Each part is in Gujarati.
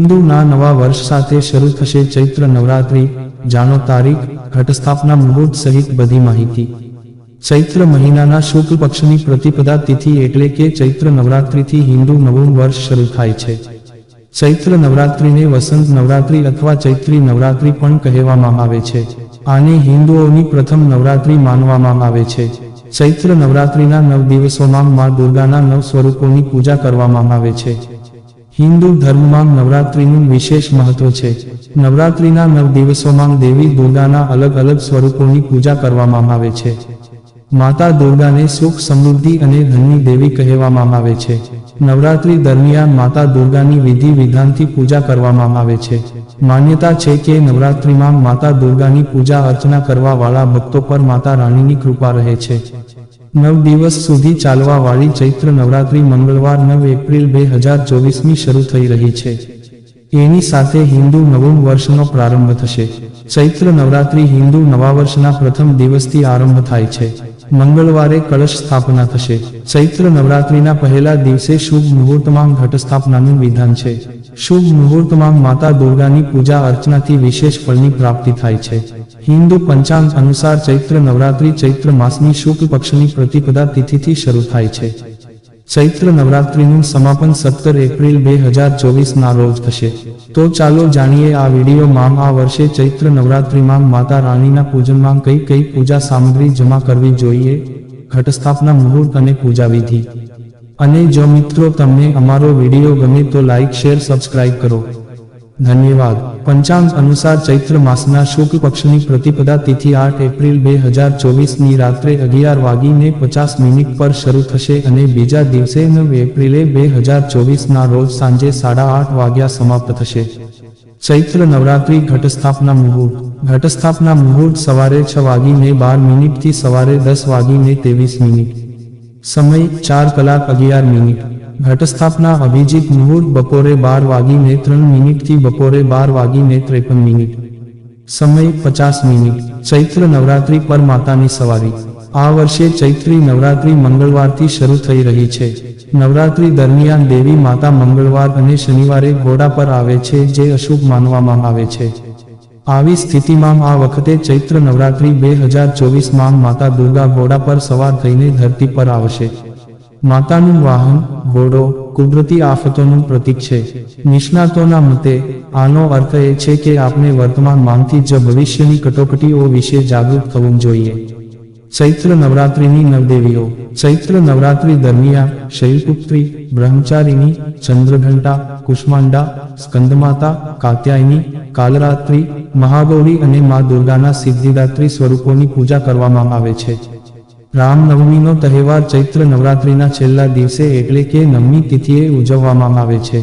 હિન્દુના નવા વર્ષ સાથે શરૂ થશે ચૈત્ર નવરાત્રિ, જાણો તારીખ, ઘટસ્થાપના મુહૂર્ત સહિત બધી માહિતી. ચૈત્ર મહિનાના શુક્લ પક્ષની પ્રતિપદા તિથિ એટલે કે ચૈત્ર નવરાત્રિથી હિન્દુ નવું વર્ષ શરૂ થાય છે. ચૈત્ર નવરાત્રિને વસંત નવરાત્રિ અથવા ચૈત્રી નવરાત્રિ પણ કહેવામાં આવે છે. આને હિન્દુઓની પ્રથમ નવરાત્રિ માનવામાં આવે છે. ચૈત્ર નવરાત્રિના નવ દિવસોમાં મા દુર્ગાના નવ સ્વરૂપોની પૂજા કરવામાં આવે છે. હિન્દુ ધર્મમાં નવરાત્રિનું વિશેષ મહત્વ છે. નવરાત્રિના નવ દિવસોમાં દેવી દુર્ગાના અલગ અલગ સ્વરૂપોની પૂજા કરવામાં આવે છે. માતા દુર્ગાને સુખ સમૃદ્ધિ અને ધનની દેવી કહેવામાં આવે છે. નવરાત્રિ દરમિયાન માતા દુર્ગાની વિધિ વિધાનથી પૂજા કરવામાં આવે છે. માન્યતા છે કે નવરાત્રિમાં માતા દુર્ગાની પૂજા અર્ચના કરવાવાળા ભક્તો પર માતા રાણીની કૃપા રહે છે. નવ દિવસ સુધી ચાલવાવાળી ચૈત્ર નવરાત્રી મંગળવાર નવ એપ્રિલ બે હજાર ચોવીસની શરૂ થઈ રહી છે. એની સાથે હિન્દુ નવું વર્ષનો પ્રારંભ થશે. ચૈત્ર નવરાત્રી હિન્દુ નવા વર્ષના પ્રથમ દિવસથી આરંભ થાય છે. મંગળવારે કળશ સ્થાપના થશે. ચૈત્ર નવરાત્રીના પહેલા દિવસે શુભ મુહૂર્તમાં ઘટ સ્થાપનાનું વિધાન છે. શુભ મુહૂર્તમાં માતા દુર્ગાની પૂજા અર્ચનાથી વિશેષ ફળની પ્રાપ્તિ થાય છે. હિન્દુ પંચાંગ અનુસાર ચૈત્ર નવરાત્રિ, ચૈત્ર માસની શુક્લ પક્ષની પ્રતિપદા તિથિથી શરૂ થાય છે. ચૈત્ર નવરાત્રિનું સમાપન સત્તર એપ્રિલ બે હજાર ચોવીસના રોજ થશે. તો ચાલો જાણીએ આ વિડીયોમાં આ વર્ષે ચૈત્ર નવરાત્રિમાં માતા રાણીના પૂજનમાં કઈ કઈ પૂજા સામગ્રી જમા કરવી જોઈએ? ઘટસ્થાપના મુહૂર્ત અને પૂજા વિધિ. અને જો મિત્રો તમને અમારો વીડિયો ગમે તો લાઇક શેર, સબસ્ક્રાઇબ કરો. ધન્યવાદ. પંચાંગ અનુસાર ચૈત્ર માસના શુક્લ પક્ષની પ્રતિપદા તિથિ આઠ એપ્રિલ બે હજાર ચોવીસની રાત્રે અગિયાર વાગીને પચાસ મિનિટ પર શરૂ થશે અને બીજા દિવસે નવ એપ્રિલે બે હજાર ચોવીસના રોજ સાંજે સાડા આઠ વાગ્યા સમાપ્ત થશે. ચૈત્ર નવરાત્રિ ઘટસ્થાપના મુહૂર્ત. ઘટસ્થાપના મુહૂર્ત સવારે છ વાગીને બાર મિનિટથી સવારે દસ વાગીને ત્રેવીસ મિનિટ. સમય ચાર કલાક અગિયાર મિનિટ. ઘટસ્થાપના અભિજીત મુહૂર્ત બપોરે બાર વાગીને ત્રણ મિનિટથી બપોરે બાર વાગીને ત્રેપન મિનિટ. સમય પચાસ મિનિટ. ચૈત્ર નવરાત્રિ પર માતાની સવારી. આ વર્ષે ચૈત્રી નવરાત્રિ મંગળવારથી શરૂ થઈ રહી છે. નવરાત્રિ દરમિયાન દેવી માતા મંગળવાર અને શનિવારે ઘોડા પર આવે છે, જે અશુભ માનવામાં આવે છે. આવી સ્થિતિમાં આ વખતે ચૈત્ર નવરાત્રિ બે હજાર ચોવીસમાં માતા દુર્ગા ઘોડા પર સવાર થઈને ધરતી પર આવશે. માતાનું વાહન, ઘોડો, કુદરતી આફતોનું પ્રતીક છે. નિષ્ણાતોના મતે, આનો અર્થ એ છે કે આપણે વર્તમાન માનથી જ ભવિષ્યની કટોકટીઓ વિશે જાગૃત થવું જોઈએ. ચૈત્ર નવરાત્રિની નવદેવીઓ. ચૈત્ર નવરાત્રિ દરમિયાન શૈલપુત્રી બ્રહ્મચારીની ચંદ્રઘંટા, કુષ્માંડા, સ્કંદમાતા, કાત્યાયની, કાલરાત્રિ, મહાગૌરી અને મા દુર્ગાના સિદ્ધિદાત્રી સ્વરૂપોની પૂજા કરવામાં આવે છે. રામનવમીનો તહેવાર ચૈત્ર નવરાત્રિના છેલ્લા દિવસે એટલે કે નવમી તિથિએ ઉજવવામાં આવે છે.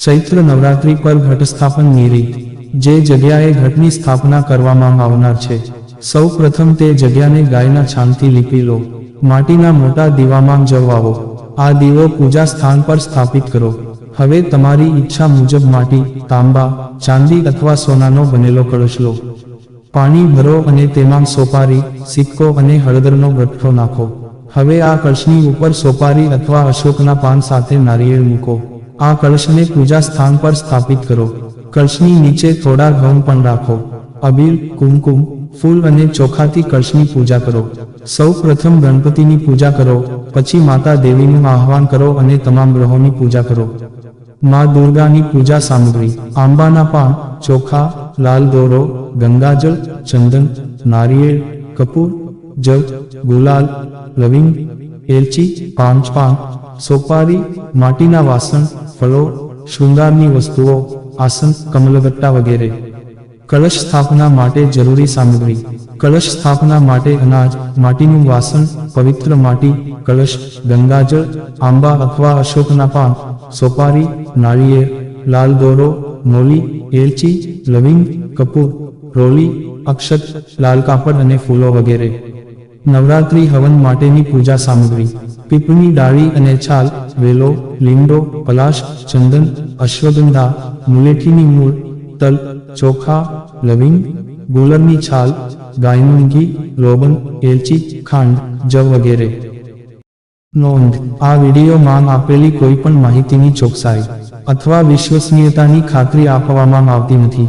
ચૈત્ર નવરાત્રિ પર ઘટસ્થાપનની રીત જે જગ્યાએ ઘટની સ્થાપના કરવામાં આવનાર છે. સૌ પ્રથમ તે જગ્યાને ગાયના છાણથી લીપી લો. માટીના મોટા દીવામાં જવાવો આ દીવો પૂજા સ્થાન પર સ્થાપિત કરો. હવે તમારી ઈચ્છા મુજબ માટી, તાંબા, ચાંદી અથવા સોનાનો બનેલો કળશ લો. પાણી ભરો અને તેમાં સોપારી, સિક્કો અને હળદરનો ગઠ્ઠો નાખો. હવે આ કળશની ઉપર સોપારી અથવા અશોકના પાન સાથે નારિયેળ મૂકો. આ કળશને પૂજા સ્થાન પર સ્થાપિત કરો. કળશની નીચે થોડા ઘઉં પણ રાખો. અબીર, કુમકુમ, ફૂલ અને ચોખાથી કળશની પૂજા કરો. સૌ પ્રથમ ગણપતિની પૂજા કરો, પછી માતા દેવીનું આહવાન કરો અને તમામ ગ્રહોની પૂજા કરો. મા દુર્ગાની પૂજા સામગ્રી, આંબાના પાન, ચોખા, લાલ દોરો ગંગાજળ, ચંદન, નારિયેળ, કપૂર, જવ, ગુલાલ, લવિંગ, એલચી, પાંચ પાન સોપારી, માટીના વાસણ, ફળો, શૃંગારની વસ્તુઓ, આસન, કમલગટ્ટા વગેરે. કળશ સ્થાપના માટે જરૂરી સામગ્રી. કળશ સ્થાપના માટે અનાજ, માટીનું વાસણ, પવિત્ર માટી કળશ ગંગાજળ, આંબા અથવા અશોકના પાન, સોપારી નાળિયેર લાલ દોરો મોલી એલચી, લવિંગ, કપૂર રોલી, અક્ષત, લાલ કાપડ અને ફૂલો વગેરે. નવરાત્રી હવન માટેની પૂજા સામગ્રી. પીપળની ડાળી અને છાલ, વેલો, લીમડો, પલાશ, ચંદન, અશ્વગંધા, મુલેઠીની મૂળ, તલ, ચોખા, લવિંગ, ગુલરની છાલ, ગાયનું ઘી, લોબન, એલચી, ખાંડ, જવ વગેરે. નોંધ, આ વિડીયોમાં આપેલી કોઈ પણ માહિતીની ચોકસાઈ અથવા વિશ્વસનીયતાની ખાતરી આપવામાં આવતી નથી.